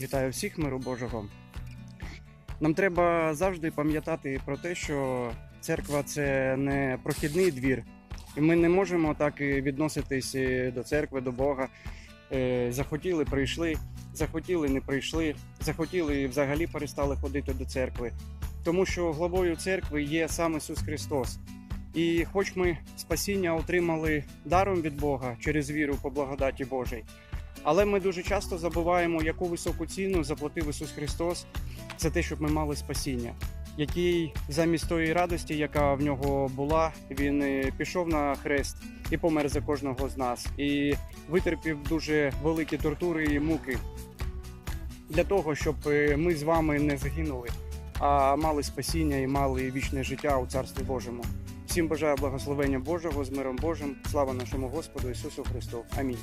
Вітаю всіх миру Божого. Нам треба завжди пам'ятати про те, що церква це не прохідний двір, і ми не можемо так і відноситись е, до церкви, до Бога. Е, Захотіли, прийшли, захотіли, не прийшли, захотіли і взагалі перестали ходити до церкви. Тому що главою церкви є сам Ісус Христос. І хоч ми спасіння отримали даром від Бога через віру по благодаті Божій, але ми дуже часто забуваємо, яку високу ціну заплатив Ісус Христос за те, щоб ми мали спасіння, який замість тої радості, яка в нього була, він пішов на хрест і помер за кожного з нас, і витерпів дуже великі тортури і муки для того, щоб е, ми з вами не загинули, а мали спасіння і мали вічне життя у Царстві Божому. Всім бажаю благословення Божого з миром Божим. Слава нашому Господу Ісусу Христу. Амінь.